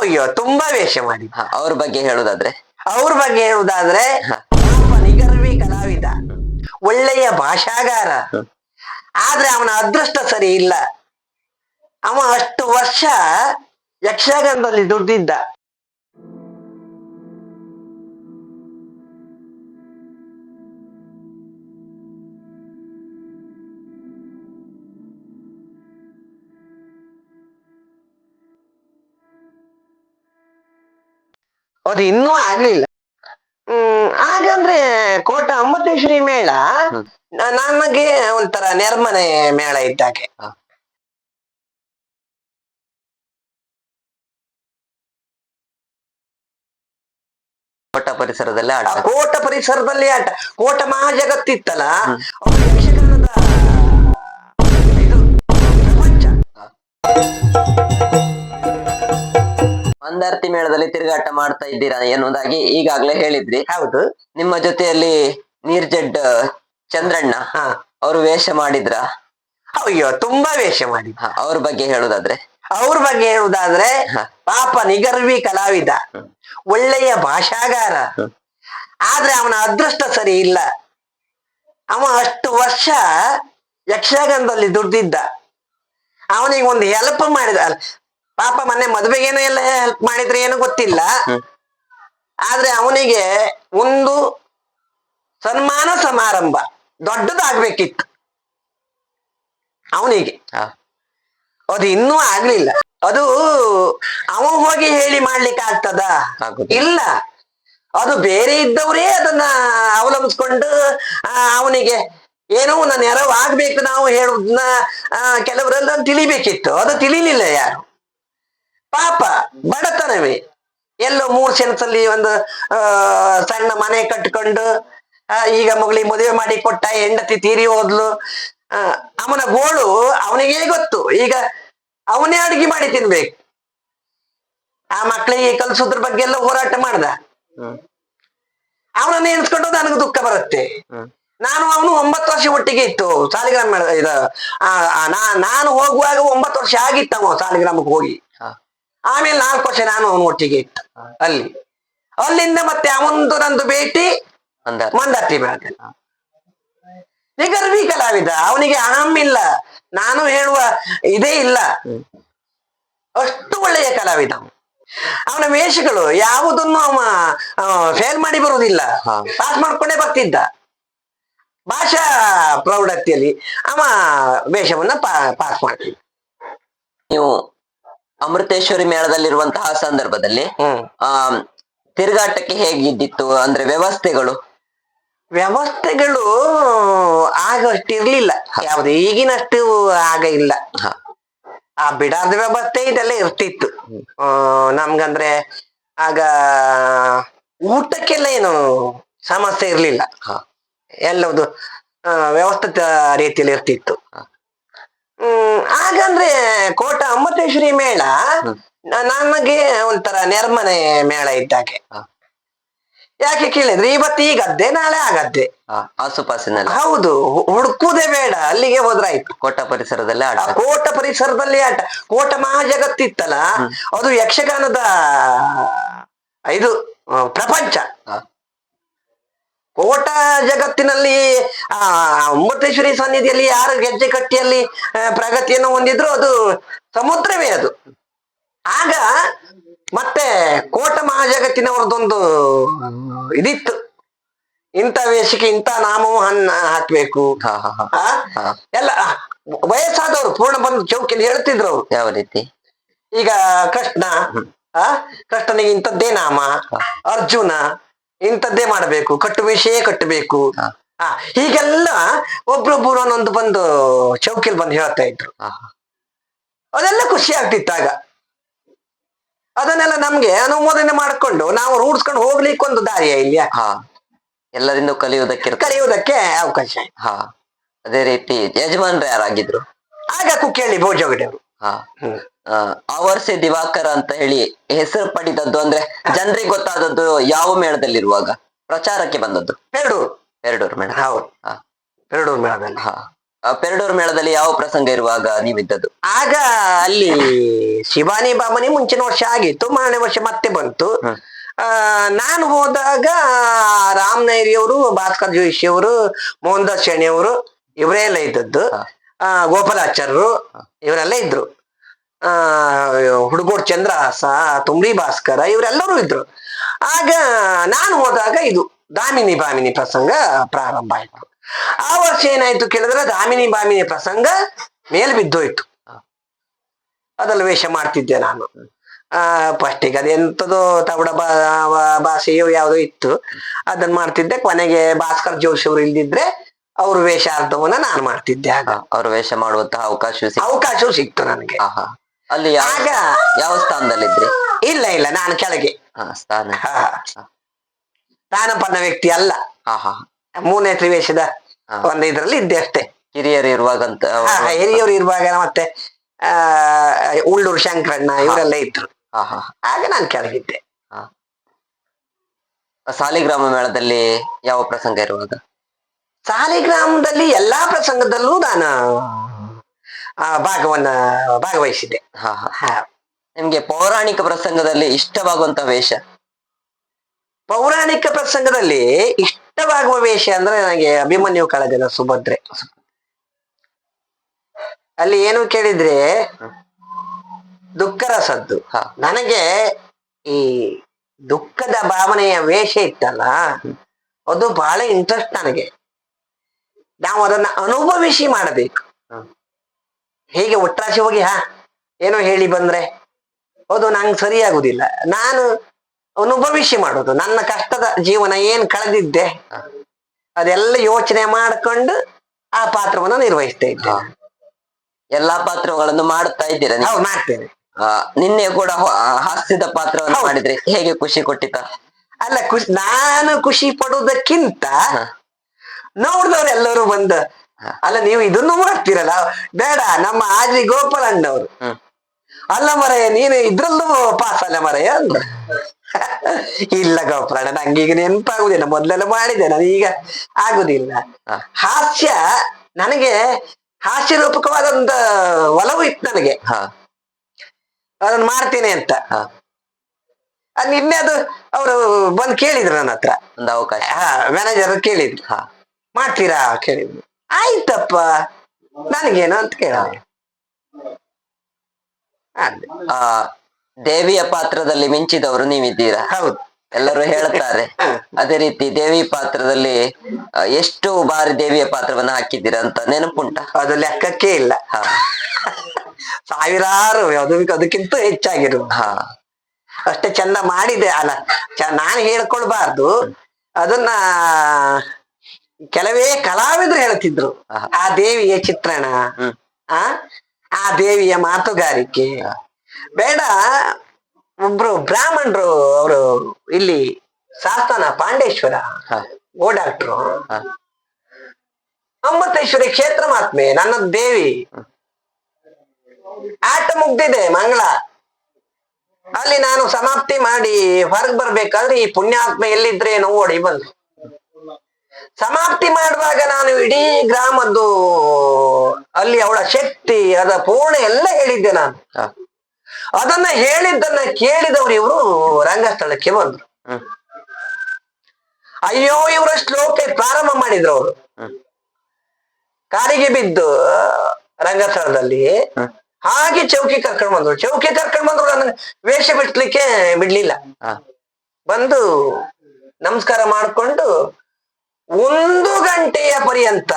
ಅಯ್ಯೋ ತುಂಬಾ ವೇಷ ಮಾಡಿ. ಹ, ಅವ್ರ ಬಗ್ಗೆ ಹೇಳುದಾದ್ರೆ? ಅವ್ರ ಬಗ್ಗೆ ಹೇಳುದಾದ್ರೆ. ನಿಗರ್ವಿ ಕಲಾವಿದ. ಒಳ್ಳೆಯ ಭಾಷಾಗಾರ. ಆದ್ರೆ ಅವನ ಅದೃಷ್ಟ ಸರಿ ಇಲ್ಲ. ಅವ ಅಷ್ಟು ವರ್ಷ ಯಕ್ಷಗಾನದಲ್ಲಿ ದುಡ್ದಿದ್ದ. ಅದು ಇನ್ನೂ ಆಗ್ಲಿಲ್ಲ. ಹ್ಮ್ ಹಾಗಂದ್ರೆ ಕೋಟ ಅಮೃತೇಶ್ವರಿ ಮೇಳ ನಮಗೆ ಒಂಥರ ನೆರ್ಮನೆ ಮೇಳ ಇದ್ದಾಗೆ. ಕೋಟ ಪರಿಸರದಲ್ಲಿ ಆಟ. ಕೋಟ ಪರಿಸರದಲ್ಲಿ ಆಟ. ಕೋಟ ಮಹಾಜಗತ್ತಿತ್ತಲ್ಲ ಯಕ್ಷಗಾನದ ಇದು ಪ್ರಪಂಚ. ಮಂದಾರ್ತಿ ಮೇಳದಲ್ಲಿ ತಿರುಗಾಟ ಮಾಡ್ತಾ ಇದ್ದೀರಾ ಎನ್ನುವುದಾಗಿ ಈಗಾಗ್ಲೇ ಹೇಳಿದ್ರಿ. ಹೌದು. ನಿಮ್ಮ ಜೊತೆಯಲ್ಲಿ ನೀರ್ಜಡ್ ಚಂದ್ರಣ್ಣ ಹ. ಅವರು ವೇಷ ಮಾಡಿದ್ರ? ಅಯ್ಯೋ ತುಂಬಾ ವೇಷ ಮಾಡಿ ಅವ್ರ ಬಗ್ಗೆ ಹೇಳುದಾದ್ರೆ? ಅವ್ರ ಬಗ್ಗೆ ಹೇಳುದಾದ್ರೆ ಪಾಪ ನಿಗರ್ವಿ ಕಲಾವಿದ. ಒಳ್ಳೆಯ ಭಾಷಾಗಾರ. ಆದ್ರೆ ಅವನ ಅದೃಷ್ಟ ಸರಿ ಇಲ್ಲ. ಅವ ಅಷ್ಟು ವರ್ಷ ಯಕ್ಷಗಾನದಲ್ಲಿ ದುಡ್ದಿದ್ದ. ಅವನಿಗೆ ಒಂದು ಹೆಲ್ಪ್ ಮಾಡಿದ. ಪಾಪ ಮೊನ್ನೆ ಮದ್ವೆಗೇನು ಎಲ್ಲ ಹೆಲ್ಪ್ ಮಾಡಿದ್ರೆ ಏನು ಗೊತ್ತಿಲ್ಲ. ಆದ್ರೆ ಅವನಿಗೆ ಒಂದು ಸನ್ಮಾನ ಸಮಾರಂಭ ದೊಡ್ಡದಾಗ್ಬೇಕಿತ್ತು. ಅವನಿಗೆ. ಅದು ಇನ್ನೂ ಆಗ್ಲಿಲ್ಲ. ಅದು ಅವ ಹೋಗಿ ಹೇಳಿ ಮಾಡ್ಲಿಕ್ಕೆ ಆಗ್ತದ. ಇಲ್ಲ. ಅದು ಬೇರೆ ಇದ್ದವರೇ ಅದನ್ನ ಅವಲಂಬಿಸ್ಕೊಂಡು ಆ, ಅವನಿಗೆ ಏನೋ ನಾನು ನೆರವು ಆಗ್ಬೇಕು ನಾವು ಹೇಳುದನ್ನ ಕೆಲವರೆಲ್ಲ ತಿಳಿಬೇಕಿತ್ತು. ಅದು ತಿಳಿಲಿಲ್ಲ ಯಾರು. ಪಾಪ ಬಡತನವೇ. ಎಲ್ಲೋ ಮೂರ್ ಸೆನ್ಸಲ್ಲಿ ಒಂದು ಆ ಸಣ್ಣ ಮನೆ ಕಟ್ಕೊಂಡು ಆ, ಈಗ ಮಗಳಿಗೆ ಮದುವೆ ಮಾಡಿ ಕೊಟ್ಟ ಹೆಂಡತಿ ತೀರಿ ಹೋದ್ಲು. ಆ, ಅವನ ಗೋಳು ಅವನಿಗೆ ಗೊತ್ತು. ಈಗ ಅವನೇ ಅಡುಗೆ ಮಾಡಿ ತಿನ್ಬೇಕು. ಆ ಮಕ್ಕಳಿಗೆ ಕಲ್ಸೋದ್ರ ಬಗ್ಗೆ ಎಲ್ಲ ಹೋರಾಟ ಮಾಡ್ದ. ಅವನನ್ನ ಎಣಿಸ್ಕೊಂಡು ನನಗೆ ದುಃಖ ಬರುತ್ತೆ. ನಾನು ಅವನು ಒಂಬತ್ತು ವರ್ಷ ಒಟ್ಟಿಗೆ ಇತ್ತು. ಸಾಲಿಗ್ರಾಮ ಇದ ನಾನು ಹೋಗುವಾಗ ಒಂಬತ್ತು ವರ್ಷ ಆಗಿತ್ತವ ಸಾಲಿಗ್ರಾಮಕ್ಕೆ ಹೋಗಿ. ಆಮೇಲೆ ನಾಲ್ಕು ವರ್ಷ ನಾನು ಅವನು ಒಟ್ಟಿಗೆ ಇತ್ತು ಅಲ್ಲಿ. ಅಲ್ಲಿಂದ ಮತ್ತೆ ಅವನದು ನಂದು ಭೇಟಿ ಮಂದಾರ ಮಂದಾರ್ತಿ ಬೆಳಕಲ್ಲಿ ನಿಗರ್ವಿ ಕಲಾವಿದ ಅವನಿಗೆ ಅಹಂ ಇಲ್ಲ. ನಾನು ಹೇಳುವ ಇದೇ ಇಲ್ಲ. ಅಷ್ಟು ಒಳ್ಳೆಯ ಕಲಾವಿದ ಅವನು. ಅವನ ವೇಷಗಳು ಯಾವುದನ್ನು ಅವ ಫೇಲ್ ಮಾಡಿ ಬರುವುದಿಲ್ಲ. ಪಾಸ್ ಮಾಡ್ಕೊಂಡೇ ಬರ್ತಿದ್ದ. ಭಾಷಾ ಪ್ರೌಢತೆಯಲ್ಲಿ ಅವ ವೇಷವನ್ನ ಪಾಸ್ ಮಾಡ್ತಿದ್ದ. ನೀವು ಅಮೃತೇಶ್ವರಿ ಮೇಳದಲ್ಲಿರುವಂತಹ ಸಂದರ್ಭದಲ್ಲಿ ಆ ತಿರುಗಾಟಕ್ಕೆ ಹೇಗಿದ್ದಿತ್ತು ಅಂದ್ರೆ ವ್ಯವಸ್ಥೆಗಳು? ವ್ಯವಸ್ಥೆಗಳು ಆಗ ಅಷ್ಟಿರ್ಲಿಲ್ಲ ಯಾವ್ದು ಈಗಿನಷ್ಟು ಆಗ ಇಲ್ಲ. ಆ ಬಿಡಾದ ವ್ಯವಸ್ಥೆ ಇದೆಲ್ಲ ಇರ್ತಿತ್ತು. ನಮ್ಗಂದ್ರೆ ಆಗ ಊಟಕ್ಕೆಲ್ಲ ಏನು ಸಮಸ್ಯೆ ಇರ್ಲಿಲ್ಲ. ಎಲ್ಲದು ವ್ಯವಸ್ಥಿತ ರೀತಿಯಲ್ಲಿ ಇರ್ತಿತ್ತು. ಹಾಗಂದ್ರೆ ಕೋಟ ಅಮೃತೇಶ್ವರಿ ಮೇಳ ನಮಗೆ ಒಂಥರ ನೆರ್ಮನೆ ಮೇಳ ಇದ್ದಾಗೆ. ಯಾಕೆ ಕೇಳಿದ್ರೆ ಇವತ್ತು ಈ ಗದ್ದೆ ನಾಳೆ ಆ ಗದ್ದೆ. ಆಸುಪಾಸಿನಲ್ಲಿ. ಹೌದು ಹುಡುಕುದೇ ಹುಡುಕುವುದೇ ಬೇಡ ಅಲ್ಲಿಗೆ ಹೋದ್ರಾಯ್ತು. ಕೋಟ ಪರಿಸರದಲ್ಲಿ ಆಟ. ಕೋಟ ಪರಿಸರದಲ್ಲಿ ಆಟ. ಕೋಟ ಮಹಾಜಗತ್ತಿತ್ತಲ್ಲ ಅದು ಯಕ್ಷಗಾನದ ಇದು ಪ್ರಪಂಚ. ಕೋಟ ಜಗತ್ತಿನಲ್ಲಿ ಆ ಅಮೃತೇಶ್ವರಿ ಸನ್ನಿಧಿಯಲ್ಲಿ ಯಾರು ಗೆಜ್ಜೆ ಕಟ್ಟಿಯಲ್ಲಿ ಪ್ರಗತಿಯನ್ನು ಹೊಂದಿದ್ರು ಅದು ಸಮುದ್ರವೇ ಅದು. ಆಗ ಮತ್ತೆ ಕೋಟ ಮಹಾಜಗತ್ತಿನವರದೊಂದು ಇದಿತ್ತು. ಇಂಥ ವೇಷಕ್ಕೆ ಇಂಥ ನಾಮವು ಹಣ್ಣ ಹಾಕ್ಬೇಕು. ಎಲ್ಲ ವಯಸ್ಸಾದವ್ರು ವಯಸ್ಸಾದವರು ಪೂರ್ಣ ಬಂದು ಚೌಕಿಯಲ್ಲಿ ಹೇಳ್ತಿದ್ರು ಅವ್ರು. ಯಾವ ರೀತಿ? ಈಗ ಕೃಷ್ಣ ಆ? ಕೃಷ್ಣನಿಗೆ ಇಂಥದ್ದೇ ನಾಮ. ಅರ್ಜುನ ಇಂಥದ್ದೇ ಮಾಡಬೇಕು ಕಟ್ಟು ವಿಷಯ ಕಟ್ಟಬೇಕು. ಹಾ. ಆ ಹೀಗೆಲ್ಲ ಒಬ್ರೊಬ್ರು ಒಂದೊಂದು ಬಂದು ಚೌಕಿಲ್ ಬಂದು ಹೇಳ್ತಾ ಇದ್ರು. ಅದೆಲ್ಲ ಖುಷಿ ಆಗ್ತಿತ್ತು ಆಗ. ಅದನ್ನೆಲ್ಲ ನಮ್ಗೆ ಅನುಮೋದನೆ ಮಾಡ್ಕೊಂಡು ನಾವು ರೂಢಿಸ್ಕೊಂಡು ಹೋಗ್ಲಿಕ್ಕೆ ಒಂದು ದಾರಿಯ ಇಲ್ಲಿ ಹಾ. ಎಲ್ಲರಿಂದ ಕಲಿಯುವುದಕ್ಕೆ ಕಲಿಯುವುದಕ್ಕೆ ಅವಕಾಶ ಹಾ. ಅದೇ ರೀತಿ ಯಜಮಾನ್ರು ಯಾರಾಗಿದ್ರು? ಆಗ ಕುಕ್ಕಿಹಳ್ಳಿ ಹಾ. ಹ ವರ್ಷ ದಿವಾಕರ ಅಂತ ಹೇಳಿ ಹೆಸರು ಪಡೆದದ್ದು ಅಂದ್ರೆ ಜನರಿಗೆ ಗೊತ್ತಾದದ್ದು ಯಾವ ಮೇಳದಲ್ಲಿರುವಾಗ? ಪ್ರಚಾರಕ್ಕೆ ಬಂದದ್ದು. ಪೆರಡೂರು. ಪೆರಡೂರು ಮೇಳ. ಹೌದು. ಪೆರಡೂರು ಮೇಳದಲ್ಲಿ. ಹಾ. ಪೆರಡೂರು ಮೇಳದಲ್ಲಿ ಯಾವ ಪ್ರಸಂಗ ಇರುವಾಗ ನೀವಿದ್ದದ್ದು? ಆಗ ಅಲ್ಲಿ ಶಿವಾನಿ ಬಾಬನಿ ಮುಂಚಿನ ವರ್ಷ ಆಗಿತ್ತು ಮಾರನೇ ವರ್ಷ ಮತ್ತೆ ಬಂತು. ನಾನು ಆ ನಾನು ಹೋದಾಗ ಅವರು ಭಾಸ್ಕರ್ ಜೋಶಿ ಅವರು ಮೋಹನ್ ದಾಸ್ ಶೆಣಿಯವರು ಇವರೇ ಎಲ್ಲ ಇದ್ದದ್ದು ಗೋಪಾಲಾಚಾರ್ಯರು ಇವರೆಲ್ಲ ಇದ್ರು. ಆ ಹುಡುಗೋಡ್ ಚಂದ್ರಹಾಸ ತುಂಬ್ರಿ ಭಾಸ್ಕರ ಇವರೆಲ್ಲರೂ ಇದ್ರು. ಆಗ ನಾನು ಹೋದಾಗ ಇದು ದಾಮಿನಿ ಬಾಮಿನಿ ಪ್ರಸಂಗ ಪ್ರಾರಂಭ ಆಯ್ತು. ಆ ವರ್ಷ ಏನಾಯ್ತು ಕೇಳಿದ್ರೆ ದಾಮಿನಿ ಬಾಮಿನಿ ಪ್ರಸಂಗ ಮೇಲ್ ಬಿದ್ದೋಯ್ತು. ಅದಲ್ಲ ವೇಷ ಮಾಡ್ತಿದ್ದೆ ನಾನು. ಆ ಫಸ್ಟಿಗೆ ಅದೆಂತದೋ ತವಡ ಭಾಷೆಯೋ ಯಾವುದೋ ಇತ್ತು. ಅದನ್ನ ಮಾಡ್ತಿದ್ದೆ. ಕೊನೆಗೆ ಭಾಸ್ಕರ್ ಜೋಶಿ ಅವರು ಇಲ್ದಿದ್ರೆ ಅವ್ರ ವೇಷಾರ್ಧವನ್ನ ನಾನು ಮಾಡ್ತಿದ್ದೆ ಆಗ. ಅವ್ರ ವೇಷ ಮಾಡುವಂತಹ ಅವಕಾಶ ಅವಕಾಶವೂ ಸಿಕ್ತು ನನಗೆ. ಆಹಾ. ಅಲ್ಲಿ ಯಾವ ಆಗ ಯಾವ ಸ್ಥಾನದಲ್ಲಿದ್ರಿ? ಇಲ್ಲ ಇಲ್ಲ ನಾನು ಕೆಳಗೆ. ಹಾ ಸ್ಥಾನ. ಹಾ. ವ್ಯಕ್ತಿ ಅಲ್ಲ. ಹಾ ಹಾ. ಮೂರನೇ ತ್ರಿವೇಶದ ಹಾ. ಒಂದು ಇದ್ರಲ್ಲಿ ಇದ್ದೆ ಅಷ್ಟೇ. ಹಿರಿಯರು ಇರುವಾಗಂತ ಹಿರಿಯರು ಹಾ, ಹಿರಿಯವರು ಇರುವಾಗ ಮತ್ತೆ ಆ ಉಳ್ಳೂರು ಶಂಕರಣ್ಣ ಇವರೆಲ್ಲ ಇದ್ರು. ಹಾ ಹಾ. ಆಗ ನಾನು ಕೆಳಗಿದ್ದೆ. ಸಾಲಿಗ್ರಾಮ ಮೇಳದಲ್ಲಿ ಯಾವ ಪ್ರಸಂಗ ಇರುವಾಗ? ಸಾಲಿಗ್ರಾಮದಲ್ಲಿ ಎಲ್ಲಾ ಪ್ರಸಂಗದಲ್ಲೂ ನಾನು ಆ ಭಾಗವನ್ನ ಭಾಗವಹಿಸಿದ್ದೆ. ಹಾ ಹಾ. ನಿಮ್ಗೆ ಪೌರಾಣಿಕ ಪ್ರಸಂಗದಲ್ಲಿ ಇಷ್ಟವಾಗುವಂತ ವೇಷ? ಪೌರಾಣಿಕ ಪ್ರಸಂಗದಲ್ಲಿ ಇಷ್ಟವಾಗುವ ವೇಷ ಅಂದ್ರೆ ನನಗೆ ಅಭಿಮನ್ಯು ಕಾಳಜನ ಸುಭದ್ರೆ. ಅಲ್ಲಿ ಏನು ಕೇಳಿದ್ರೆ ದುಃಖರ ಸದ್ದು ಹಾ. ನನಗೆ ಈ ದುಃಖದ ಭಾವನೆಯ ವೇಷ ಇತ್ತಲ್ಲ ಅದು ಬಹಳ ಇಂಟ್ರೆಸ್ಟ್ ನನಗೆ. ನಾವು ಅದನ್ನ ಅನುಭವಿಸಿ ಮಾಡಬೇಕು. ಹೀಗೆ ಒಟ್ಟಾಶೆ ಹೋಗಿ ಹಾ ಏನೋ ಹೇಳಿ ಬಂದ್ರೆ. ಅದು ನಂಗೆ ಸರಿಯಾಗುದಿಲ್ಲ ನಾನು ಅವನು ಭವಿಷ್ಯ ಮಾಡೋದು. ನನ್ನ ಕಷ್ಟದ ಜೀವನ ಏನ್ ಕಳೆದಿದ್ದೆ. ಅದೆಲ್ಲ ಯೋಚನೆ ಮಾಡ್ಕೊಂಡು ಆ ಪಾತ್ರವನ್ನು ನಿರ್ವಹಿಸ್ತಾ ಇದ್ದೆ. ಎಲ್ಲಾ ಪಾತ್ರಗಳನ್ನು ಮಾಡುತ್ತಾ ಇದ್ದೀರಾ ನಾವು? ಹೌದು ಮಾಡ್ತೇನೆ. ನಿನ್ನೆ ಕೂಡ ಹಾಸ್ಯದ ಪಾತ್ರವನ್ನು ಮಾಡಿದ್ರೆ. ಹೇಗೆ ಖುಷಿ ಕೊಟ್ಟಿತ? ಅಲ್ಲ ಖುಷಿ ನಾನು ಖುಷಿ ಪಡುವುದಕ್ಕಿಂತ ನೋಡಿದವ್ರೆಲ್ಲರೂ ಬಂದ. ಅಲ್ಲ ನೀವು ಇದನ್ನು ಮಾಡ್ತೀರಲ್ಲ? ಬೇಡ ನಮ್ಮ ಆಜಿ ಗೋಪಾಲ ಅಣ್ಣವ್ರು. ಅಲ್ಲ ಮರಯ್ಯ ನೀನು ಇದ್ರಲ್ಲೂ ಪಾಸ್ ಅಲ್ಲ ಅಂದ್ರ. ಇಲ್ಲ ಗೋಪಾಲಣ್ಣ ನಂಗೆ ಈಗ ನೆನಪಾಗುದಿಲ್ಲ. ಮೊದ್ಲೆಲ್ಲ ಮಾಡಿದೆ ನಾನು ಈಗ ಆಗುದಿಲ್ಲ. ಹಾಸ್ಯ ನನಗೆ ಹಾಸ್ಯ ರೂಪಕವಾದಂತ ಒಲವು ಇತ್ತು ನನಗೆ. ಹಾ. ಅದನ್ನ ಮಾಡ್ತೇನೆ ಅಂತ. ಅದ್ ನಿನ್ನೆ ಅದು ಅವರು ಬಂದು ಕೇಳಿದ್ರು ನನ್ನ ಹತ್ರ. ಒಂದು ಅವಕಾಶ. ಹಾ ಮ್ಯಾನೇಜರ್ ಕೇಳಿದ್ರು. ಹಾ. ಮಾಡ್ತೀರಾ ಕೇಳಿದ್ರು. ಆಯ್ತಪ್ಪ. ನನಗೇನು ಅಂತ ಕೇಳ. ಆ ದೇವಿಯ ಪಾತ್ರದಲ್ಲಿ ಮಿಂಚಿದವರು ನೀವಿದ್ದೀರಾ? ಹೌದು. ಎಲ್ಲರೂ ಹೇಳ್ತಾರೆ. ಅದೇ ರೀತಿ ದೇವಿ ಪಾತ್ರದಲ್ಲಿ ಎಷ್ಟು ಬಾರಿ ದೇವಿಯ ಪಾತ್ರವನ್ನು ಹಾಕಿದ್ದೀರಾ ಅಂತ ನೆನಪುಂಟ? ಅದು ಲೆಕ್ಕಕ್ಕೆ ಇಲ್ಲ. ಹಾ. ಸಾವಿರಾರು ಅದು ಅದಕ್ಕಿಂತ ಹೆಚ್ಚಾಗಿರು ಹಾ. ಅಷ್ಟೇ ಚಂದ ಮಾಡಿದೆ. ಅಲ್ಲ ನಾನು ಹೇಳ್ಕೊಳ್ಬಾರ್ದು. ಅದನ್ನ ಕೆಲವೇ ಕಲಾವಿದರು ಹೇಳ್ತಿದ್ರು. ಆ ದೇವಿಯ ಚಿತ್ರಣ ಆ ಆ ದೇವಿಯ ಮಾತುಗಾರಿಕೆ. ಬೇಡ ಒಬ್ರು ಬ್ರಾಹ್ಮಣರು ಅವರು ಇಲ್ಲಿ ಸಾಸ್ತಾನ ಪಾಂಡೇಶ್ವರ ಓಡಾಕ್ಟ್ರು ಅಮೃತೇಶ್ವರಿ ಕ್ಷೇತ್ರ ಮಾತ್ಮೆ ನನ್ನ ದೇವಿ. ಆಟ ಮುಗ್ದಿದೆ ಮಂಗಳ. ಅಲ್ಲಿ ನಾನು ಸಮಾಪ್ತಿ ಮಾಡಿ ಹೊರಗ್ ಬರ್ಬೇಕಾದ್ರೆ ಈ ಪುಣ್ಯಾತ್ಮ ಎಲ್ಲಿದ್ರೆ ನೋಡಿ ಓಡಿ ಬಂದು ಸಮಾಪ್ತಿ ಮಾಡುವಾಗ ನಾನು ಇಡೀ ಗ್ರಾಮದ್ದು ಅಲ್ಲಿ ಅವಳ ಶಕ್ತಿ ಅದ ಪೂರ್ಣ ಎಲ್ಲ ಹೇಳಿದ್ದೆ ನಾನು. ಅದನ್ನ ಹೇಳಿದ್ದನ್ನ ಕೇಳಿದವರು ಇವರು ರಂಗಸ್ಥಳಕ್ಕೆ ಬಂದ್ರು. ಅಯ್ಯೋ ಇವರ ಶ್ಲೋಕ ಪ್ರಾರಂಭ ಮಾಡಿದ್ರು ಅವರು. ಕಾರಿಗೆ ಬಿದ್ದು ರಂಗಸ್ಥಳದಲ್ಲಿ ಹಾಗೆ ಚೌಕಿ ಕರ್ಕೊಂಡ್ ಬಂದ್ರು. ಚೌಕಿ ಕರ್ಕೊಂಡ್ ಬಂದ್ರು ನನ್ನ ವೇಷ ಬಿಡ್ಲಿಕ್ಕೆ ಬಿಡ್ಲಿಲ್ಲ. ಬಂದು ನಮಸ್ಕಾರ ಮಾಡ್ಕೊಂಡು ಒಂದು ಗಂಟೆಯ ಪರ್ಯಂತ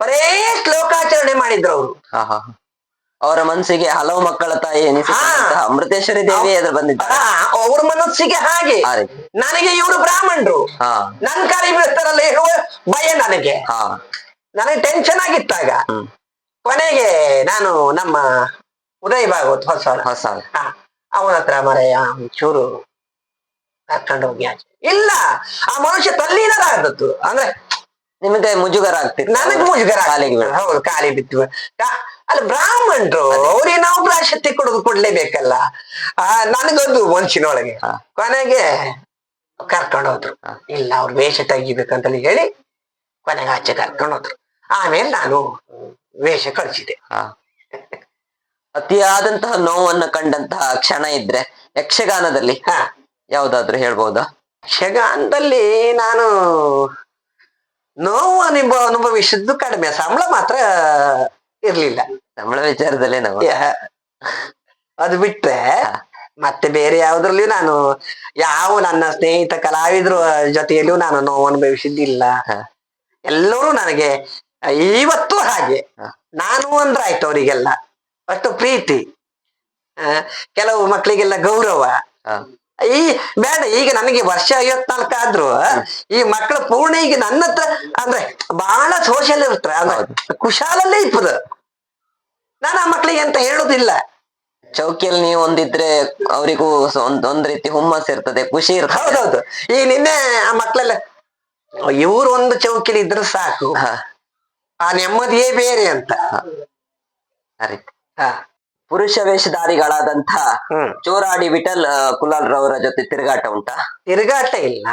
ಬರೇ ಶ್ಲೋಕಾಚರಣೆ ಮಾಡಿದ್ರು ಅವರು. ಅವರ ಮನಸ್ಸಿಗೆ ಹಲವು ಮಕ್ಕಳ ತಾಯಿ ಅಮೃತೇಶ್ವರಿ ದೇವಿ ಎದುರು ಬಂದಿದ್ದಾರೆ. ಅವ್ರ ಮನಸ್ಸಿಗೆ ಹಾಗೆ. ನನಗೆ ಇವರು ಬ್ರಾಹ್ಮಣರು. ನನ್ ಕಾಲಿ ಬೀಳ್ತಾರಲ್ಲ ಹೇಳುವ ಭಯ ನನಗೆ. ಹಾ. ನನಗೆ ಟೆನ್ಷನ್ ಆಗಿತ್ತಾಗ. ಕೊನೆಗೆ ನಾನು ನಮ್ಮ ಉದಯ್ ಭಾಗವತ್ ಹೊಸ ಹೊಸ ಅವನ ಹತ್ರ ಮರೆಯ ಚೂರು ಕರ್ಕೊಂಡು ಹೋಗಿ ಆಚೆ. ಇಲ್ಲ ಆ ಮನುಷ್ಯ ತಲ್ಲೀನರಾದದ್ದು. ಅಂದ್ರೆ ನಿಮಗೆ ಮುಜುಗರ ಆಗ್ತಿತ್ತು ನನಗೆ ಮುಜುಗರ. ಕಾಲಿಗೆ. ಹೌದು ಕಾಲಿ ಬಿತ್ತು. ಅಲ್ಲಿ ಬ್ರಾಹ್ಮಣರು ಅವ್ರಿಗೆ ನಾವು ಪ್ರಾಶಸ್ತಿ ಕೊಡೋದು ಕೊಡ್ಲೇಬೇಕಲ್ಲ. ಆ ನನಗೊಂದು ಮನುಷ್ಯನೊಳಗೆ. ಕೊನೆಗೆ ಕರ್ಕೊಂಡು ಹೋದ್ರು. ಇಲ್ಲ ಅವ್ರು ವೇಷ ತೆಗಿಬೇಕಂತಲೇ ಹೇಳಿ ಕೊನೆಗೆ ಆಚೆ ಕರ್ಕೊಂಡು ಹೋದ್ರು. ಆಮೇಲೆ ನಾನು ವೇಷ ಕಳಿಸಿದೆ. ಅತಿಯಾದಂತಹ ನೋವನ್ನು ಕಂಡಂತಹ ಕ್ಷಣ ಇದ್ರೆ ಯಕ್ಷಗಾನದಲ್ಲಿ ಹಾ. ಯಾವ್ದಾದ್ರು ಹೇಳ್ಬೋದಾ? ಯಕ್ಷಗಾನದಲ್ಲಿ ನಾನು ನೋವು ಅನುಭವ ಅನುಭವಿಸಿದ್ದು ಕಡಿಮೆ. ಸಂಬಳ ಮಾತ್ರ ಇರ್ಲಿಲ್ಲ. ಸಂಬಳ ವಿಚಾರದಲ್ಲೇ ನಾವು. ಅದು ಬಿಟ್ಟರೆ ಮತ್ತೆ ಬೇರೆ ಯಾವ್ದ್ರಲ್ಲಿಯೂ ನಾನು ಯಾವ ನನ್ನ ಸ್ನೇಹಿತ ಕಲಾವಿದ್ರ ಜೊತೆಯಲ್ಲೂ ನಾನು ನೋವು ಅನುಭವಿಸಿದ್ದಿಲ್ಲ. ಎಲ್ಲರೂ ನನಗೆ ಇವತ್ತು ಹಾಗೆ. ನಾನು ಅಂದ್ರೆ ಆಯ್ತು ಅವರಿಗೆಲ್ಲ. ಅಷ್ಟು ಪ್ರೀತಿ. ಕೆಲವು ಮಕ್ಕಳಿಗೆಲ್ಲ ಗೌರವ. ಈ ಬೇಡ ಈಗ ನನಗೆ ವರ್ಷ ಐವತ್ನಾಲ್ಕು ಆದ್ರೂ ಈ ಮಕ್ಕಳು ಪೂರ್ಣ ಈಗ ನನ್ನ ಹತ್ರ ಅಂದ್ರೆ ಬಹಳ ಸೋಷಿಯಲ್ ಇರ್ತಾರೆ. ಅಂದ್ರೆ ಕುಶಾಲಲ್ಲೇ ಇಪ್ಪದು ನಾನು ಆ ಮಕ್ಳಿಗೆ ಅಂತ ಹೇಳುದಿಲ್ಲ. ಚೌಕಿಯಲ್ಲಿ ನೀವು ಒಂದಿದ್ರೆ ಅವರಿಗೂ ಒಂದ್ ಒಂದ್ ರೀತಿ ಹುಮ್ಮಸ್ ಇರ್ತದೆ ಖುಷಿ ಇರ್ತದೆ. ಹೌದೌದು. ಈ ನಿನ್ನೆ ಆ ಮಕ್ಳೆಲ್ಲ ಇವ್ರು ಒಂದು ಚೌಕಿಲಿ ಇದ್ರೆ ಸಾಕು. ಆ ನೆಮ್ಮದಿಯೇ ಬೇರೆ ಅಂತ. ಆ ರೀತಿ. ಹಾ. ಪುರುಷ ವೇಷಧಾರಿಗಳಾದಂತಹ ಹ್ಮ್. ಚೋರಾಡಿ ವಿಠಲ್ ಕುಲಾಲ್ ರವರ ಜೊತೆ ತಿರುಗಾಟ ಉಂಟಾ? ತಿರುಗಾಟ ಇಲ್ಲ.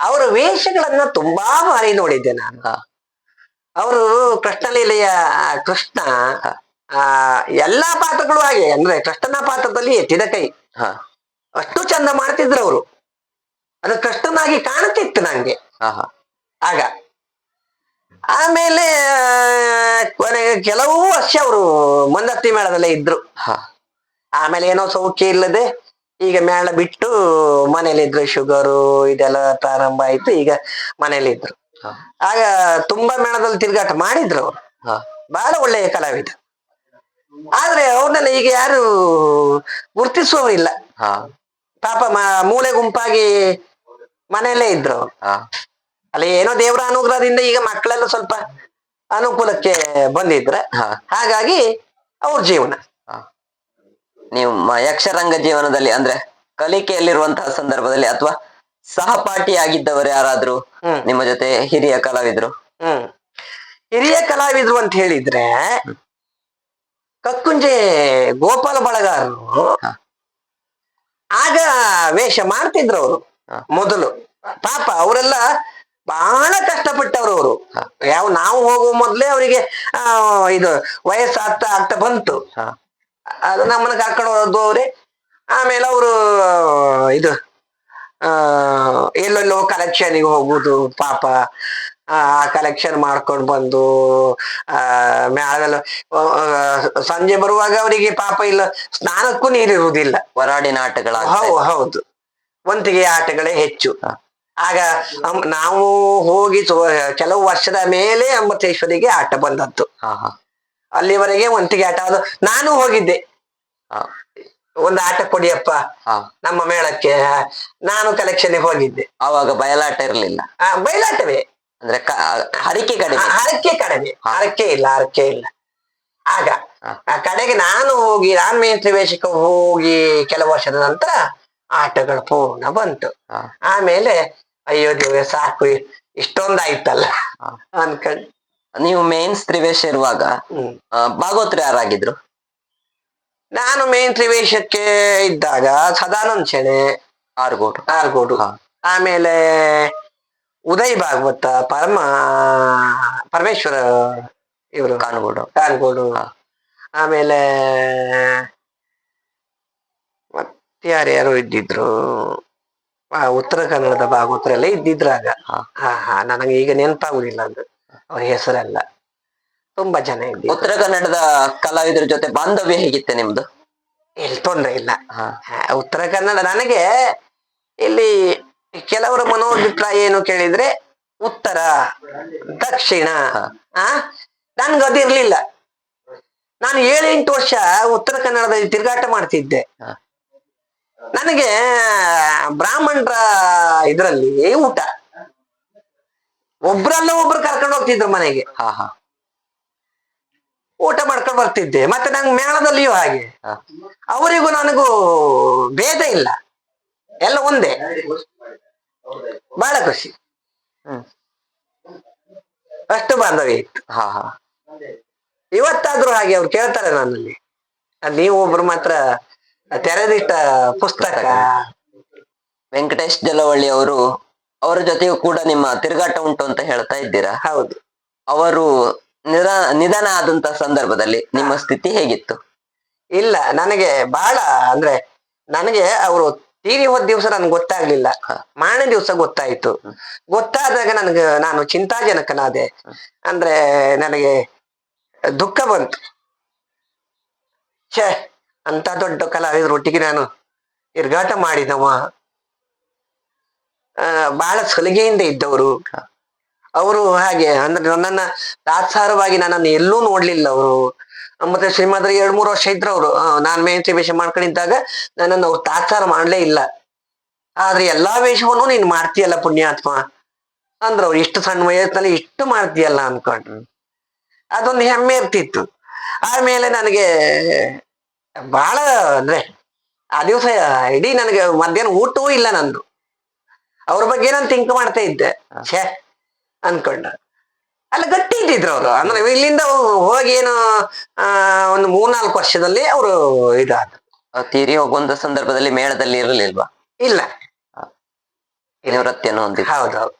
ಅವರ ವೇಷಗಳನ್ನ ತುಂಬಾ ಬಾರಿ ನೋಡಿದ್ದೆ ನಾನು. ಅವರು ಕೃಷ್ಣಲೀಲೆಯ ಕೃಷ್ಣ ಆ ಎಲ್ಲಾ ಪಾತ್ರಗಳು ಹಾಗೆ ಅಂದ್ರೆ ಕೃಷ್ಣನ ಪಾತ್ರದಲ್ಲಿ ಎತ್ತಿದ ಕೈ. ಅಷ್ಟು ಚಂದ ಮಾಡ್ತಿದ್ರು ಅವರು. ಅದು ಕೃಷ್ಣನಾಗಿ ಕಾಣುತ್ತಿತ್ತು ನಂಗೆ. ಆಗ ಆಮೇಲೆ ಕೊನೆಗೆ ಕೆಲವು ವರ್ಷ ಅವರು ಮಂದತ್ತಿ ಮೇಳದಲ್ಲೇ ಇದ್ರು. ಹಾ. ಆಮೇಲೆ ಏನೋ ಸೌಖ್ಯ ಇಲ್ಲದೆ ಈಗ ಮೇಳ ಬಿಟ್ಟು ಮನೇಲಿದ್ರು ಶುಗರು ಇದೆಲ್ಲ ಪ್ರಾರಂಭ ಆಯ್ತು ಈಗ ಮನೇಲಿ ಇದ್ರು ಆಗ ತುಂಬಾ ಮೇಳದಲ್ಲಿ ತಿರುಗಾಟ ಮಾಡಿದ್ರು ಅವರು. ಬಹಳ ಒಳ್ಳೆಯ ಕಲಾವಿದ. ಆದ್ರೆ ಅವ್ರನ್ನೆಲ್ಲ ಈಗ ಯಾರು ಗುರ್ತಿಸುವವರಿಲ್ಲ. ಪಾಪ ಮೂಳೆ ಮೂಲೆ ಗುಂಪಾಗಿ ಮನೆಯಲ್ಲೇ ಇದ್ರು ಅಲ್ಲಿ ಏನೋ ದೇವರ ಅನುಗ್ರಹದಿಂದ ಈಗ ಮಕ್ಕಳೆಲ್ಲ ಸ್ವಲ್ಪ ಅನುಕೂಲಕ್ಕೆ ಬಂದಿದ್ರ ಹಾ ಹಾಗಾಗಿ ಅವ್ರ ಜೀವನ. ನೀವು ಯಕ್ಷರಂಗ ಜೀವನದಲ್ಲಿ ಅಂದ್ರೆ ಕಲಿಕೆಯಲ್ಲಿರುವಂತಹ ಸಂದರ್ಭದಲ್ಲಿ ಅಥವಾ ಸಹಪಾಠಿಯಾಗಿದ್ದವರು ಯಾರಾದ್ರೂ ಯಾರಾದ್ರು ನಿಮ್ಮ ಜೊತೆ ಹಿರಿಯ ಕಲಾವಿದ್ರು? ಹ್ಮ್. ಹಿರಿಯ ಕಲಾವಿದ್ರು ಅಂತ ಹೇಳಿದ್ರೆ ಕಕ್ಕುಂಜೆ ಗೋಪಾಲ ಬಳಗಾರರು ಆಗ ವೇಷ ಮಾಡ್ತಿದ್ರು ಅವರು ಮೊದಲು. ಪಾಪ ಅವರೆಲ್ಲ ಬಹಳ ಕಷ್ಟಪಟ್ಟವ್ರು ಅವರು. ಯಾವ ನಾವು ಹೋಗುವ ಮೊದ್ಲೇ ಅವರಿಗೆ ಇದು ವಯಸ್ಸು ಆಗ್ತಾ ಬಂತು. ಅದು ನಮ್ಮನ್ನ ಕರ್ಕೊಂಡು ಹೋದವ್ರೆ ಆಮೇಲೆ ಅವರು ಇದು ಎಲ್ಲೆಲ್ಲೋ ಕಲೆಕ್ಷನ್ಗೆ ಹೋಗುದು ಪಾಪ ಆ ಕಲೆಕ್ಷನ್ ಮಾಡ್ಕೊಂಡು ಬಂದು ಆ ಸಂಜೆ ಬರುವಾಗ ಅವರಿಗೆ ಪಾಪ ಇಲ್ಲ ಸ್ನಾನಕ್ಕೂ ನೀರಿರುವುದಿಲ್ಲ ಹೊರಾಡಿನ ಆಟಗಳ ಹೌದು ಹೌದು. ಒಂತಿಗೆ ಆಟಗಳೇ ಹೆಚ್ಚು. ಆಗ ನಾವು ಹೋಗಿ ಕೆಲವು ವರ್ಷದ ಮೇಲೆ ಅಮೃತೇಶ್ವರಿಗೆ ಆಟ ಬಂದದ್ದು. ಅಲ್ಲಿವರೆಗೆ ಒಂತಿಗೆ ಆಟ ಅದು ನಾನು ಹೋಗಿದ್ದೆ. ಒಂದು ಆಟ ಕೊಡಿಯಪ್ಪ ನಮ್ಮ ಮೇಳಕ್ಕೆ. ನಾನು ಕಲೆಕ್ಷನ್ ಹೋಗಿದ್ದೆ. ಅವಾಗ ಬಯಲಾಟ ಇರಲಿಲ್ಲ? ಬಯಲಾಟವೇ. ಅಂದ್ರೆ ಹರಕೆ ಕಡಿಮೆ. ಹರಕೆ ಕಡಿಮೆ. ಹರಕೆ ಇಲ್ಲ ಹರಕೆ ಇಲ್ಲ. ಆಗ ಆ ಕಡೆಗೆ ನಾನು ಹೋಗಿ ರಾಮೇ ತ್ರಿವೇಶಕ್ಕೆ ಹೋಗಿ ಕೆಲವು ವರ್ಷದ ನಂತರ ಆಟಗಳು ಪೂರ್ಣ ಬಂತು. ಆಮೇಲೆ ಅಯ್ಯೋ ದೇವ್ರೆ ಸಾಕು. ಇಷ್ಟೊಂದಾಯ್ತಲ್ಲ ಆಯ್ತಲ್ಲ ಅನ್ಕೊಂಡ್. ನೀವು ಮೇನ್ ತ್ರಿವೇಶ ಇರುವಾಗ ಭಾಗವತರು ಯಾರಾಗಿದ್ರು? ನಾನು ಮೇನ್ ತ್ರಿವೇಶಕ್ಕೆ ಇದ್ದಾಗ ಸದಾನಂದ್ ಶೆಣೆ ಆರ್ಗೋಡು. ಆರ್ಗೋಡು. ಆಮೇಲೆ ಉದಯ್ ಭಾಗವತ ಪರಮ ಪರಮೇಶ್ವರ ಇವರು. ಕಾನ್ಗೋಡು. ಕಾನ್ಗೋಡು. ಆಮೇಲೆ ಮತ್ತೆ ಯಾರ್ಯಾರು ಇದ್ದಿದ್ರು. ಆ ಉತ್ತರ ಕನ್ನಡದ ಭಾಗೋತ್ರ ಎಲ್ಲ ಇದ್ದಿದ್ರಾಗ. ಹಾ. ನನಗೆ ಈಗ ನೆನಪಾಗುದಿಲ್ಲ ಅದು. ಅವ್ರ ಹೆಸರೆಲ್ಲ. ತುಂಬಾ ಜನ ಇದ್ದ ಉತ್ತರ ಕನ್ನಡದ ಕಲಾವಿದರ ಜೊತೆ ಬಾಂಧವ್ಯ ಹೇಗಿತ್ತೆ ನಿಮ್ದು? ಇಲ್ಲಿ ತೊಂದ್ರೆ ಇಲ್ಲ. ಉತ್ತರ ಕನ್ನಡ ನನಗೆ ಇಲ್ಲಿ ಕೆಲವರ ಮನೋಭಿಪ್ರಾಯ ಏನು ಕೇಳಿದ್ರೆ ಉತ್ತರ ದಕ್ಷಿಣ ಹಾ. ಆ ನನ್ಗೆ ಅದಿರ್ಲಿಲ್ಲ ನಾನು ಏಳು ಎಂಟು ವರ್ಷ ಉತ್ತರ ಕನ್ನಡದಲ್ಲಿ ತಿರುಗಾಟ ಮಾಡ್ತಿದ್ದೆ. ನನಗೆ ಬ್ರಾಹ್ಮಣರ ಇದರಲ್ಲಿ ಊಟ. ಒಬ್ರಲ್ಲ ಒಬ್ರು ಕರ್ಕೊಂಡು ಹೋಗ್ತಿದ್ರು ಮನೆಗೆ. ಹಾ ಹಾ. ಊಟ ಮಾಡ್ಕೊಂಡು ಬರ್ತಿದ್ದೆ. ಮತ್ತೆ ನಂಗೆ ಮೇಳದಲ್ಲಿಯೂ ಹಾಗೆ. ಅವರಿಗೂ ನನಗೂ ಭೇದ ಇಲ್ಲ. ಎಲ್ಲ ಒಂದೇ. ಬಹಳ ಖುಷಿ. ಹ್ಮ್. ಅಷ್ಟು ಬಾಂಧವ್ಯ ಇತ್ತು. ಹಾ ಹಾ. ಇವತ್ತಾದ್ರೂ ಹಾಗೆ ಅವ್ರು ಕೇಳ್ತಾರೆ ನನ್ನಲ್ಲಿ. ನೀವು ಒಬ್ರು ಮಾತ್ರ ತೆರೆದಿಟ್ಟ ಪುಸ್ತಕ. ವೆಂಕಟೇಶ್ ಜಲವಳ್ಳಿ ಅವರು ಅವರ ಜೊತೆಗೂ ಕೂಡ ನಿಮ್ಮ ತಿರುಗಾಟ ಉಂಟು ಅಂತ ಹೇಳ್ತಾ ಇದ್ದೀರಾ? ಹೌದು. ಅವರು ನಿಧನ ಆದಂತ ಸಂದರ್ಭದಲ್ಲಿ ನಿಮ್ಮ ಸ್ಥಿತಿ ಹೇಗಿತ್ತು? ಇಲ್ಲ ನನಗೆ ಬಹಳ ಅಂದ್ರೆ ನನಗೆ ಅವರು ತೀರಿ ಹೋದ ದಿವಸ ನನ್ಗೆ ಗೊತ್ತಾಗ್ಲಿಲ್ಲ. ಮಾರನೇ ದಿವಸ ಗೊತ್ತಾಯ್ತು. ಗೊತ್ತಾದಾಗ ನನಗೆ ನಾನು ಚಿಂತಾಜನಕನಾದೆ. ಅಂದ್ರೆ ನನಗೆ ದುಃಖ ಬಂತು. ಛೇ ಅಂತ ದೊಡ್ಡ ಕಲಾವಿದರೊಟ್ಟಿಗೆ ನಾನು ತಿರ್ಗಾಟ ಮಾಡಿದವ. ಬಹಳ ಸಲಿಗೆಯಿಂದ ಇದ್ದವರು. ಅವರು ಹಾಗೆ ಅಂದ್ರೆ ನನ್ನನ್ನ ತಾತ್ಸಾರವಾಗಿ ನನ್ನನ್ನು ಎಲ್ಲೂ ನೋಡ್ಲಿಲ್ಲ ಅವರು. ಮತ್ತೆ ಶ್ರೀಮಂತರ ಎರಡ್ ಮೂರು ವರ್ಷ ಇದ್ರು ಅವರು. ನಾನ್ ಮೆಹಂತಿ ವೇಷ ಮಾಡ್ಕೊಂಡಿದ್ದಾಗ ನನ್ನನ್ನು ಅವ್ರು ತಾತ್ಸಾರ ಮಾಡ್ಲೇ ಇಲ್ಲ. ಆದ್ರೆ ಎಲ್ಲಾ ವೇಷವನ್ನು ನೀನ್ ಮಾಡ್ತೀಯಲ್ಲ ಪುಣ್ಯಾತ್ಮ? ಅಂದ್ರ ಅವ್ರು, ಇಷ್ಟು ಸಣ್ಣ ವಯಸ್ಸಿನಲ್ಲಿ ಇಷ್ಟು ಮಾಡ್ತೀಯಲ್ಲ ಅನ್ಕೊಂಡ್ರು. ಅದೊಂದು ಹೆಮ್ಮೆ ಇರ್ತಿತ್ತು. ಆಮೇಲೆ ನನಗೆ ಬಹಳ ಅಂದ್ರೆ ಆ ದಿವಸ ಇಡೀ ನನಗೆ ಮಧ್ಯಾಹ್ನ ಊಟವೂ ಇಲ್ಲ ನಂದು. ಅವ್ರ ಬಗ್ಗೆ ನಾನು ಥಿಂಕ್ ಮಾಡ್ತಾ ಇದ್ದೆ. ಛೇ ಅನ್ಕೊಂಡ. ಅಲ್ಲ ಗಟ್ಟಿ ಇದ್ದಿದ್ರು ಅವರು. ಅಂದ್ರೆ ಇಲ್ಲಿಂದ ಹೋಗಿ ಏನು ಒಂದು ಮೂರ್ನಾಲ್ಕು ವರ್ಷದಲ್ಲಿ ಅವರು ಇದಾದ್ರು. ತೀರಿ ಹೋಗುವಂತ ಸಂದರ್ಭದಲ್ಲಿ ಮೇಳದಲ್ಲಿ ಇರಲಿಲ್ವಾ? ಇಲ್ಲ. ನಿವೃತ್ತಿಯನ್ನು ಹೊಂದಿದ್ರು ಹೌದೌದು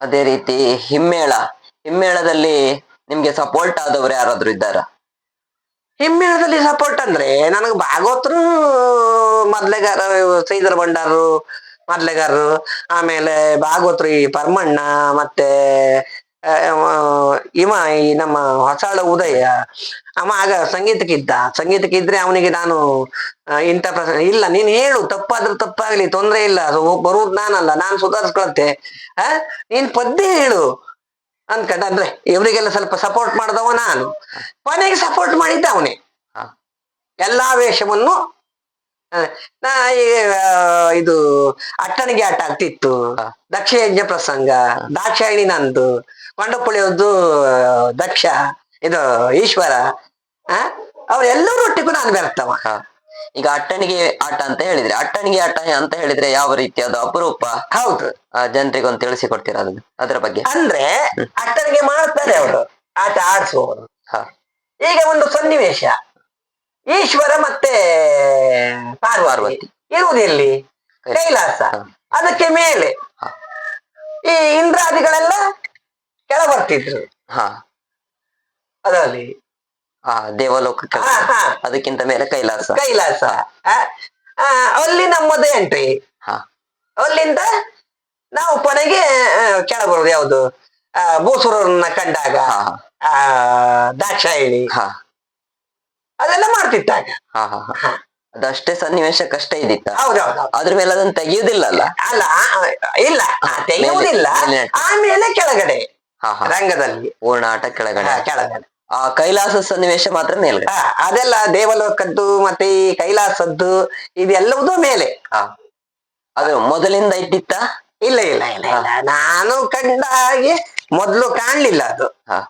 ಅದೇ ರೀತಿ ಹಿಮ್ಮೇಳ. ಹಿಮ್ಮೇಳದಲ್ಲಿ ನಿಮ್ಗೆ ಸಪೋರ್ಟ್ ಆದವರು ಯಾರಾದ್ರೂ ಇದ್ದಾರಾ? ಹಿಮ್ಮೇಳದಲ್ಲಿ ಸಪೋರ್ಟ್ ಅಂದ್ರೆ ನನಗೆ ಭಾಗವತರು ಮೊದ್ಲೆಗಾರ ಶ್ರೀಧರ ಭಂಡಾರರು ಮೊದ್ಲೆಗಾರರು, ಆಮೇಲೆ ಭಾಗವತರು ಈ ಪರಮಣ್ಣ, ಮತ್ತೆ ಇವ ಈ ನಮ್ಮ ಹೊಸಳ ಉದಯ ಅವ ಆಗ ಸಂಗೀತಕ್ಕಿದ್ದ. ಸಂಗೀತಕ್ಕಿದ್ರೆ ಅವನಿಗೆ ನಾನು ಇಂಥ ಪ್ರಶ್ನೆ ಇಲ್ಲ, ನೀನ್ ಹೇಳು, ತಪ್ಪಾದ್ರೂ ತಪ್ಪಾಗ್ಲಿ, ತೊಂದ್ರೆ ಇಲ್ಲ ಬರುವುದು ನಾನಲ್ಲ, ನಾನು ಸುಧಾರಿಸ್ಕೊಳತ್ತೆ ಆ, ನೀನ್ ಪದ್ಯ ಹೇಳು. ಅನ್ಕೊಂಡ ಅಂದ್ರೆ ಇವರಿಗೆಲ್ಲ ಸ್ವಲ್ಪ ಸಪೋರ್ಟ್ ಮಾಡಿದವ ನಾನು. ಕೊನೆಗೆ ಸಪೋರ್ಟ್ ಮಾಡಿದ್ದ ಅವನೇ. ಎಲ್ಲಾ ವೇಷವನ್ನು ನಾ ಇದು ಅಟ್ಟಣಿಗೆ ಆಟ ಆಗ್ತಿತ್ತು. ದಕ್ಷಯಜ್ಞ ದಕ್ಷ ಪ್ರಸಂಗ ದಾಕ್ಷಾಯಿಣಿ ನಂದು ಕೊಂಡಪುಳಿಯದ್ದು ದಕ್ಷ ಇದು ಈಶ್ವರ ಅವ್ರೆಲ್ಲರೂ ಒಟ್ಟಿಗೂ ನಾನು ಬೆರ್ತವ. ಈಗ ಅಟ್ಟಣಿಗೆ ಆಟ ಅಂತ ಹೇಳಿದ್ರೆ ಅಟ್ಟಣಿಗೆ ಆಟ ಅಂತ ಹೇಳಿದ್ರೆ ಯಾವ ರೀತಿ ಅದು ಅಪರೂಪ? ಹೌದು. ಆ, ಜನರಿಗೊಂದು ತಿಳಿಸಿಕೊಡ್ತೀರಾ ಅದನ್ನ ಅದರ ಬಗ್ಗೆ? ಅಂದ್ರೆ ಅಟ್ಟಣಿಗೆ ಮಾಡ್ತಾರೆ ಅವರು ಆಟ ಆಡಿಸುವವರು. ಹಾ. ಈಗ ಒಂದು ಸನ್ನಿವೇಶ. ಈಶ್ವರ ಮತ್ತೆ ಪಾರ್ವತಿ ಇರುವುದಿಲ್ಲಿ ಕೈಲಾಸ. ಅದಕ್ಕೆ ಮೇಲೆ ಈ ಇಂದ್ರಾದಿಗಳೆಲ್ಲ ಕೆಳ ಬರ್ತಿದ್ರು. ಹಾ. ಅದರಲ್ಲಿ ಆ ದೇವಲೋಕಕ್ಕೆ. ಅದಕ್ಕಿಂತ ಮೇಲೆ ಕೈಲಾಸ. ಕೈಲಾಸ. ಅಲ್ಲಿ ನಮ್ಮದೇ ಎಂಟ್ರಿ ಹಾ. ಅಲ್ಲಿಂದ ನಾವು ಕೊನೆಗೆ ಕೆಳಬರೋದು ಕೆಳ ಬರುದು ಯಾವುದು? ಆ, ಭೂಸುರರನ್ನ ಕಂಡಾಗ. ಆ ದಾಕ್ಷಾಯಿಣಿ. ಹಾ. ಅದೆಲ್ಲ ಮಾಡ್ತಿತ್ತ ಅದಷ್ಟೇ ಸನ್ನಿವೇಶಕ್ಕಷ್ಟೇ ಹೌದೌದು ಅದ್ರ ಮೇಲೆ ಅದನ್ನ ತೆಗೆಯುವುದಿಲ್ಲ ಅಲ್ಲ? ಅಲ್ಲ ಇಲ್ಲ. ತೆಗೆಯುವುದಿಲ್ಲ. ಮೇಲೆ- ಮೇಲೆ. ಆಮೇಲೆ ಕೆಳಗಡೆ. ರಂಗದಲ್ಲಿ. ಓಣಾಟ ಆಟ ಕೆಳಗಡೆ ಕೆಳಗಡೆ. ಆ ಕೈಲಾಸ ಸನ್ನಿವೇಶ ಮಾತ್ರ ಮೇಲೆ. ಅದೆಲ್ಲ ದೇವಲೋಕದ್ದು ಮತ್ತೆ ಈ ಕೈಲಾಸದ್ದು ಇದೆಲ್ಲವುದೂ ಮೇಲೆ. ಅದು ಮೊದಲಿಂದ ಇದ್ದಿತ್ತ ಇಲ್ಲ ಇಲ್ಲ ಇಲ್ಲ ಇಲ್ಲ. ನಾನು ಕಂಡ ಹಾಗೆ ಮೊದ್ಲು ಕಾಣ್ಲಿಲ್ಲ ಅದು.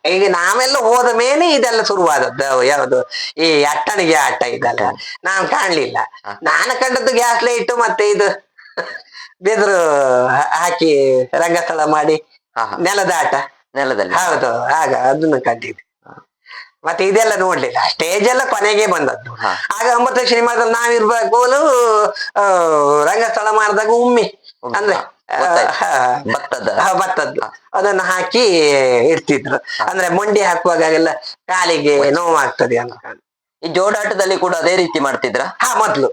ಈಗ ನಾವೆಲ್ಲ ಹೋದ ಮೇಲೆ ಇದೆಲ್ಲ ಶುರುವಾದದ್ದು. ಯಾವುದು? ಈ ಅಟ್ಟಣಿಗೆ ಆಟ ಇದೆಲ್ಲ. ನಾನು ಕಾಣ್ಲಿಲ್ಲ. ನಾನು ಕಂಡದ್ದು ಗ್ಯಾಸ್ ಲೈಟ್ ಮತ್ತೆ ಇದು ಬೆದರು ಹಾಕಿ ರಂಗಸ್ಥಳ ಮಾಡಿ ನೆಲದ ಆಟ. ನೆಲದಲ್ಲಿ. ಹೌದು ಆಗ ಅದನ್ನು ಕಂಡಿದ್ದು. ಮತ್ತೆ ಇದೆಲ್ಲ ನೋಡ್ಲಿಲ್ಲ. ಸ್ಟೇಜ್ ಎಲ್ಲ ಕೊನೆಗೆ ಬಂದದ್ದು. ಆಗ ಒಂಬತ್ತು ಸಿನಿಮಾದಲ್ಲಿ ನಾವಿರ್ಬೇಕು ರಂಗಸ್ಥಳ ಮಾಡಿದಾಗ ಉಮ್ಮಿ. ಅಂದ್ರೆ ಭತ್ತದ ಭತ್ತದ್ದು ಅದನ್ನ ಹಾಕಿ ಇಡ್ತಿದ್ರು. ಅಂದ್ರೆ ಮೊಂಡಿ ಹಾಕುವಾಗೆಲ್ಲ ಕಾಲಿಗೆ ನೋವಾಗ್ತದೆ ಅಂತ. ಈ ಜೋಡಾಟದಲ್ಲಿ ಕೂಡ ಅದೇ ರೀತಿ ಮಾಡ್ತಿದ್ರ? ಹಾ ಮೊದ್ಲು.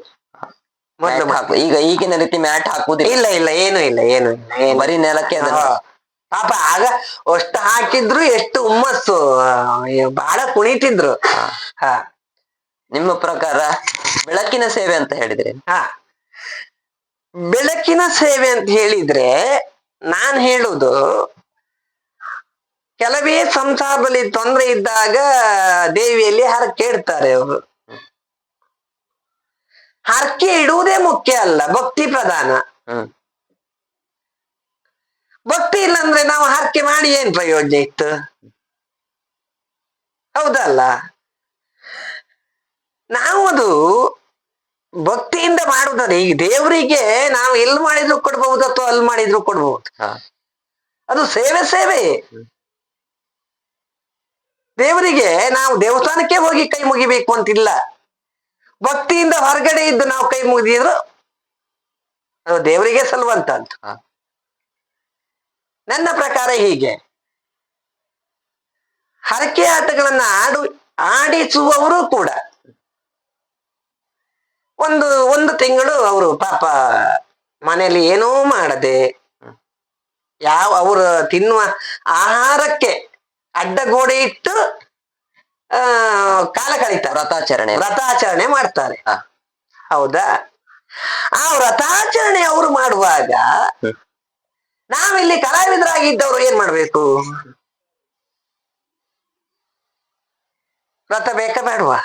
ಮೊದ್ಲು ಈಗ ಈಗಿನ ರೀತಿ ಮ್ಯಾಟ್ ಹಾಕುದಿಲ್ಲ. ಇಲ್ಲ ಇಲ್ಲ ಏನು ಇಲ್ಲ ಏನು ಇಲ್ಲ ಬರೀ ನೆಲಕ್ಕೆ ಅದನ್ನ. ಪಾಪ ಆಗ ಅಷ್ಟು ಹಾಕಿದ್ರು ಎಷ್ಟು ಹುಮ್ಮಸ್ಸು. ಬಹಳ ಕುಣಿತಿದ್ರು. ಹಾ. ನಿಮ್ಮ ಪ್ರಕಾರ ಬೆಳಕಿನ ಸೇವೆ ಅಂತ ಹೇಳಿದ್ರೆ. ಹಾ. ಬೆಳಕಿನ ಸೇವೆ ಅಂತ ಹೇಳಿದ್ರೆ ನಾನ್ ಹೇಳುದು ಕೆಲವೇ ಸಂಸಾರದಲ್ಲಿ ತೊಂದರೆ ಇದ್ದಾಗ ದೇವಿಯಲ್ಲಿ ಹರಕೆ ಇಡ್ತಾರೆ ಅವರು. ಹರಕೆ ಇಡುವುದೇ ಮುಖ್ಯ ಅಲ್ಲ ಭಕ್ತಿ ಪ್ರಧಾನ. ಹ್ಮ್. ಭಕ್ತಿ ಇಲ್ಲ ಅಂದ್ರೆ ನಾವು ಹರಕೆ ಮಾಡಿ ಏನ್ ಪ್ರಯೋಜನ ಇತ್ತು? ಹೌದಲ್ಲ? ನಾವು ಅದು ಭಕ್ತಿಯಿಂದ ಮಾಡುವುದಲ್ಲ ಈಗ ದೇವರಿಗೆ ನಾವು ಎಲ್ಲಿ ಮಾಡಿದ್ರು ಕೊಡ್ಬಹುದು ಅಥವಾ ಅಲ್ಲಿ ಮಾಡಿದ್ರು ಕೊಡ್ಬಹುದು? ಅದು ಸೇವೆ ಸೇವೆ. ದೇವರಿಗೆ ನಾವು ದೇವಸ್ಥಾನಕ್ಕೆ ಹೋಗಿ ಕೈ ಮುಗಿಬೇಕು ಅಂತಿಲ್ಲ. ಭಕ್ತಿಯಿಂದ ಹೊರಗಡೆ ಇದ್ದು ನಾವು ಕೈ ಮುಗಿದಿದ್ರು ಅದು ದೇವರಿಗೆ ಸಲ್ವಂತ ಅಂತ. ನನ್ನ ಪ್ರಕಾರ ಹೀಗೆ. ಹರಕೆ ಆಟಗಳನ್ನ ಆಡು ಆಡಿಸುವವರು ಕೂಡ. ಒಂದು ಒಂದು ತಿಂಗಳು ಅವರು ಪಾಪ ಮನೆಯಲ್ಲಿ ಏನೂ ಮಾಡದೆ ಯಾವ ಅವರು ತಿನ್ನುವ ಆಹಾರಕ್ಕೆ ಅಡ್ಡಗೋಡೆ ಇಟ್ಟು ಆ ಕಾಲ ಕಳೀತಾರೆ ವ್ರತಾಚರಣೆ ವ್ರತಾಚರಣೆ ಮಾಡ್ತಾರೆ. ಹೌದಾ? ಆ ವ್ರತಾಚರಣೆ ಅವರು ಮಾಡುವಾಗ. ನಾವಿಲ್ಲಿ ಕಲಾವಿದರಾಗಿದ್ದವರು ಏನ್ ಮಾಡ್ಬೇಕು? ವ್ರತ ಬೇಕಾ ಬೇಡವಾ?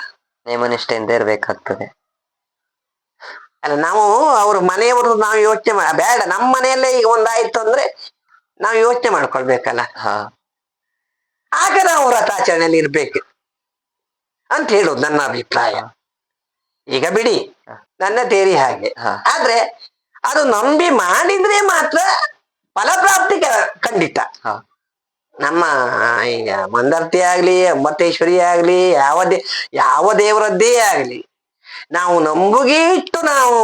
ನೇಮನಿಷ್ಠೆಯಿಂದ ಇರ್ಬೇಕಾಗ್ತದೆ. ಅಲ್ಲ ನಾವು ಅವ್ರ ಮನೆಯವರು ನಾವು ಯೋಚನೆ ಮಾಡ ಬೇಡ ನಮ್ಮ ಮನೆಯಲ್ಲೇ ಈಗ ಒಂದಾಯ್ತು ಅಂದ್ರೆ ನಾವು ಯೋಚನೆ ಮಾಡ್ಕೊಳ್ಬೇಕಲ್ಲ. ಹಾ. ಆಗ ನಾವು ವ್ರತಾಚರಣೆಯಲ್ಲಿ ಇರ್ಬೇಕು. ಅಂತ ಹೇಳುದು ನನ್ನ ಅಭಿಪ್ರಾಯ. ಈಗ ಬಿಡಿ. ನನ್ನ ತೇರಿ ಹಾಗೆ. ಆದ್ರೆ ಅದು ನಂಬಿ ಮಾಡಿದ್ರೆ ಮಾತ್ರ ಫಲಪ್ರಾಪ್ತಿ ಖಂಡಿತ. ನಮ್ಮ ಈಗ ಮಂದರ್ತಿ ಆಗ್ಲಿ ಅಂಬತ್ತೇಶ್ವರಿ ಆಗ್ಲಿ ಯಾವ ದೇ ಯಾವ ದೇವರದ್ದೇ ಆಗ್ಲಿ ನಾವು ನಂಬುಗೆ ಇಟ್ಟು ನಾವು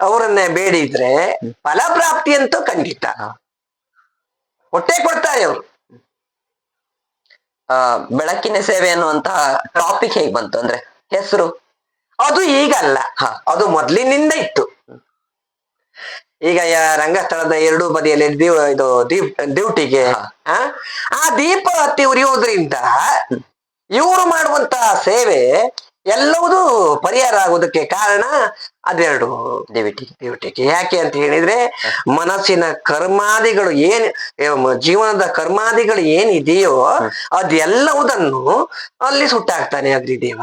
ಅವರನ್ನ ಬೇಡಿದ್ರೆ ಫಲಪ್ರಾಪ್ತಿ ಅಂತೂ ಖಂಡಿತ. ಹೊಟ್ಟೆ ಕೊಡ್ತಾರೆ ಅವರು. ಆ, ಬೆಳಕಿನ ಸೇವೆ ಅನ್ನುವಂತಹ ಟಾಪಿಕ್ ಹೇಗೆ ಬಂತು ಅಂದ್ರೆ ಹೆಸರು? ಅದು ಈಗಲ್ಲ. ಅದು ಮೊದ್ಲಿನಿಂದ ಇತ್ತು. ಈಗ ಯ- ರಂಗಸ್ಥಳದ ಎರಡೂ ಬದಿಯಲ್ಲಿ ದೀವ ಇದು ದೀಪ್ ಡ್ಯೂಟಿಗೆ ಆ? ಆ ದೀಪ ಹತ್ತಿ ಉರಿಯುವುದರಿಂದ ಇವರು ಮಾಡುವಂತಹ ಸೇವೆ ಎಲ್ಲವುದೂ ಪರಿಹಾರ ಆಗುವುದಕ್ಕೆ ಕಾರಣ ಅದೆರಡು. ದೇವಿಟಿ. ಡ್ಯೂಟಿಗೆ ಯಾಕೆ ಅಂತ ಹೇಳಿದ್ರೆ ಮನಸ್ಸಿನ ಕರ್ಮಾದಿಗಳು ಏನ್ ಜೀವನದ ಕರ್ಮಾದಿಗಳು ಏನಿದೆಯೋ ಅದೆಲ್ಲವುದನ್ನು ಅಲ್ಲಿ ಸುಟ್ಟಾಕ್ತಾನೆ ಅಗ್ನಿದೇವ.